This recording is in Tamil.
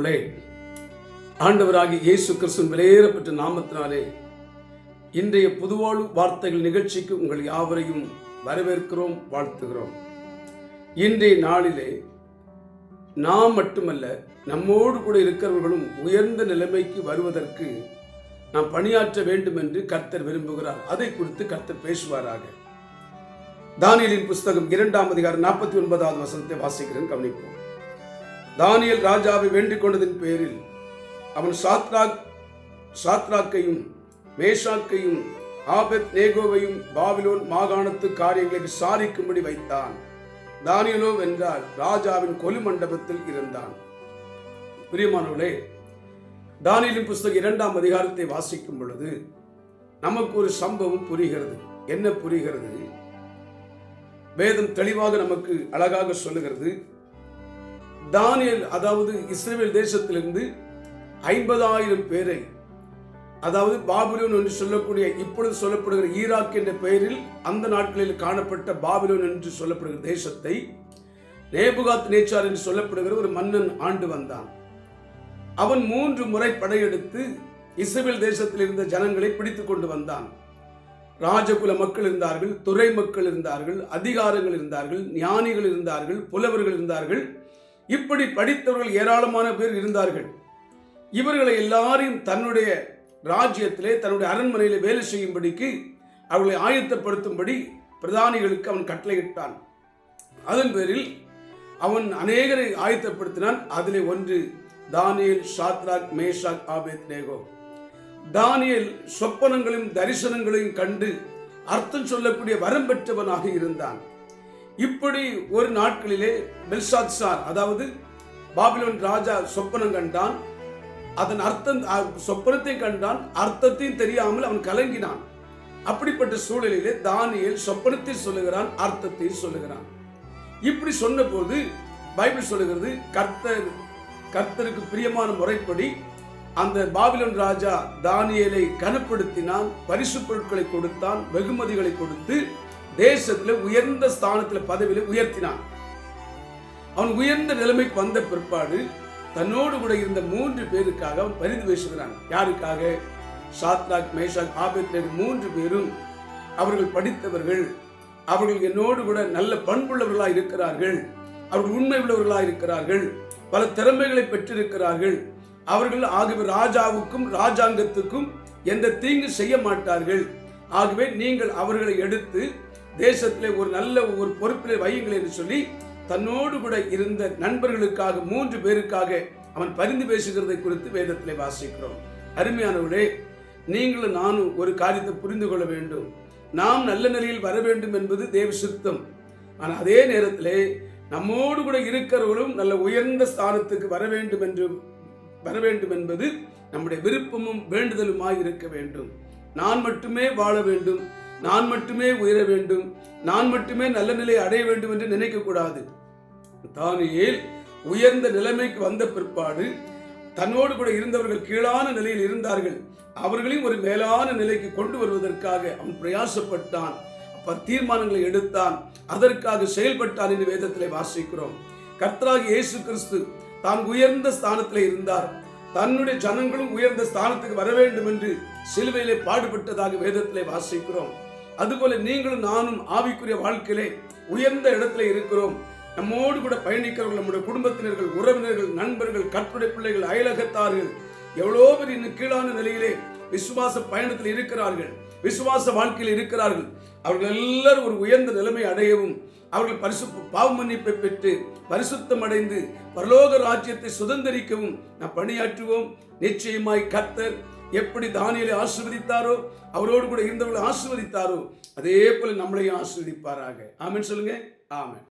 பிள்ளை ஆண்டவராகி இயேசு கிறிஸ்துவின் விலையேறப்பட்ட நாமத்தினாலே இன்றைய புதுவாழ்வு வார்த்தைகள் நிகழ்ச்சிக்கு உங்கள் யாவரையும் வரவேற்கிறோம் வாழ்த்துகிறோம். இன்றைய நாளிலே நாம் மட்டுமல்ல நம்மோடு கூட இருக்கிறவர்களும் உயர்ந்த நிலைமைக்கு வருவதற்கு நாம் பணியாற்ற வேண்டும் என்று கர்த்தர் விரும்புகிறார். அதை குறித்து கர்த்தர் பேசுவாராக. தானியலின் புஸ்தகம் இரண்டாம் அதிகாரம் நாற்பத்தி ஒன்பதாவது வசனத்தை வாசிக்கிறேன் கவனிப்போம். தானியல் ராஜாவை வேண்டிக் கொண்டதின் பேரில் அவன் சாத்ராக் சாத்ராக்கையும் மேஷாக்கையும் ஆபத் நேகோவையும் பாபிலோன் மாகாணத்து காரியங்களை விசாரிக்கும்படி வைத்தான். தானியலோ வென்றால் ராஜாவின் கொலு மண்டபத்தில் இருந்தான். பிரியமானவர்களே தானியலின் புஸ்தகம் இரண்டாம் அதிகாரத்தை வாசிக்கும் பொழுது நமக்கு ஒரு சம்பவம் புரிகிறது. என்ன புரிகிறது? வேதம் தெளிவாக நமக்கு அழகாக சொல்லுகிறது. தானியல் அதாவது இஸ்ரேல் தேசத்திலிருந்து ஐம்பதாயிரம் பேரை அதாவது பாபிலோன் என்று சொல்லக்கூடிய இப்பொழுது சொல்லப்படுகிற ஈராக் என்ற பெயரில் அந்த நாட்களில் காணப்பட்ட பாபிலோன் என்று சொல்லப்படுகிற தேசத்தை நேபுகாத் நேச்சார் என்று சொல்லப்படுகிற ஒரு மன்னன் ஆண்டு வந்தான். அவன் மூன்று முறை படையெடுத்து இஸ்ரேல் தேசத்தில் இருந்த ஜனங்களை பிடித்து கொண்டு வந்தான். ராஜகுல மக்கள் இருந்தார்கள் துறை மக்கள் இருந்தார்கள் அதிகாரங்கள் இருந்தார்கள் ஞானிகள் இருந்தார்கள் புலவர்கள் இருந்தார்கள். இப்படி படித்தவர்கள் ஏராளமான பேர் இருந்தார்கள். இவர்களை எல்லாரையும் தன்னுடைய ராஜ்யத்திலே தன்னுடைய அரண்மனையிலே வேலை செய்யும்படிக்கு அவர்களை ஆயத்தப்படுத்தும்படி பிரதானிகளுக்கு அவன் கட்டளையிட்டான். அதன் பேரில் அவன் அநேகரை ஆயத்தப்படுத்தினான். அதிலே ஒன்று Daniel Shadrach Meshach Abednego. Daniel சொப்பனங்களையும் தரிசனங்களையும் கண்டு அர்த்தம் சொல்லக்கூடிய வரம் பெற்றவனாக இருந்தான். இப்படி ஒரு நாட்களிலே பெல்ஷாத் சார் அதாவது பாபிலோன் ராஜா சொப்பனம் கண்டான். அதன் அர்த்தம் சொப்பனத்தை கண்டான். அர்த்தத்தையும் தெரியாமல் அவன் கலங்கினான். அப்படிப்பட்ட சூழலிலே தானியல் சொப்பனத்தை சொல்லுகிறான் அர்த்தத்தை சொல்லுகிறான். இப்படி சொன்னபோது பைபிள் சொல்லுகிறது கர்த்தர் கர்த்தருக்கு பிரியமான முறைப்படி அந்த பாபிலோன் ராஜா தானியலை கனப்படுத்தினான் பரிசு பொருட்களை கொடுத்தான் வெகுமதிகளை கொடுத்து தேசத்துல உயர்ந்த ஸ்தானத்துல பதவியில் உயர்த்தினான். அவன் உயர்ந்த நிலைமைக்கு வந்த பிற்பாடு தன்னோடு கூட இருந்த மூன்று பேருக்காக அவன் பரிந்து பேசுகிறான் யாருக்காக? சாத்ராக் மேஷாக் ஆபேத் மூன்று பேரும் அவர்கள் படித்தவர்கள். அவர்கள் என்னோடு கூட நல்ல பண்புள்ளவர்களாக இருக்கிறார்கள். அவர்கள் உண்மை உள்ளவர்களாக இருக்கிறார்கள். பல திறமைகளை பெற்றிருக்கிறார்கள். அவர்கள் ஆகவே ராஜாவுக்கும் ராஜாங்கத்துக்கும் எந்த தீங்கு செய்ய மாட்டார்கள். ஆகவே நீங்கள் அவர்களை எடுத்து தேசத்திலே ஒரு நல்ல ஒரு பொறுப்பில் வையுங்கள் என்று சொல்லி தன்னோடு கூட இருந்த நண்பர்களுக்காக மூன்று பேருக்காக அவன் பரிந்து பேசுகிறதை குறித்து வேதத்திலே வாசிக்கிறோம். அருமையானவர்களே நீங்களும் நானும் ஒரு காரியத்தை புரிந்து கொள்ள வேண்டும். நாம் நல்ல நிலையில் வர வேண்டும் என்பது தேவ சித்தம். ஆனால் அதே நேரத்திலே நம்மோடு கூட இருக்கிறவர்களும் நல்ல உயர்ந்த ஸ்தானத்துக்கு வர வேண்டும் என்று வர வேண்டும் என்பது நம்முடைய விருப்பமும் வேண்டுதலுமாய் இருக்க வேண்டும். நான் மட்டுமே வாழ வேண்டும். நான் மட்டுமே உயர வேண்டும் நான் மட்டுமே நல்ல நிலையை அடைய வேண்டும் என்று நினைக்கக்கூடாது. தானியேல் உயர்ந்த நிலைமைக்கு வந்த பிற்பாடு தன்னோடு கூட இருந்தவர்கள் கீழான நிலையில் இருந்தார்கள். அவர்களையும் ஒரு மேலான நிலைக்கு கொண்டு வருவதற்காக அவன் பிரயாசப்பட்டான். அப்ப தீர்மானங்களை எடுத்தான். அதற்காக செயல்பட்டான் என்று வேதத்திலே வாசிக்கிறோம். கர்த்தராக இயேசு கிறிஸ்து தான் உயர்ந்த ஸ்தானத்தில் இருந்தார். தன்னுடைய ஜனங்களும் உயர்ந்த ஸ்தானத்துக்கு வர வேண்டும் என்று சிலுவையிலே பாடுபட்டதாக வேதத்திலே வாசிக்கிறோம். அதுபோல நீங்களும் நானும் ஆவிக்குரிய வாழ்க்கையிலே உயர்ந்த இடத்துல இருக்கிறோம். நம்மோடு கூட பயணிக்கிறவர்கள் நம்முடைய குடும்பத்தினர்கள் உறவினர்கள் நண்பர்கள் கற்புடை பிள்ளைகள் அயலகத்தார்கள் எவ்வளோ பேர் இன்னும் கீழான நிலையிலே விசுவாச பயணத்தில் இருக்கிறார்கள் விசுவாச வாழ்க்கையில் இருக்கிறார்கள். அவர்கள் எல்லாரும் ஒரு உயர்ந்த நிலைமை அடையவும் அவர்கள் பரிசு பாவ மன்னிப்பை பெற்று பரிசுத்தம் அடைந்து பரலோக ராஜ்யத்தை சுதந்திரிக்கவும் நாம் பணியாற்றுவோம். நிச்சயமாய் கத்தர் எப்படி தானியலை ஆசிர்வதித்தாரோ அவரோடு கூட இருந்தவர்களை ஆசிர்வதித்தாரோ அதே போல நம்மளையும் ஆசிர்வதிப்பாராக. ஆமென் சொல்லுங்க. ஆமென்.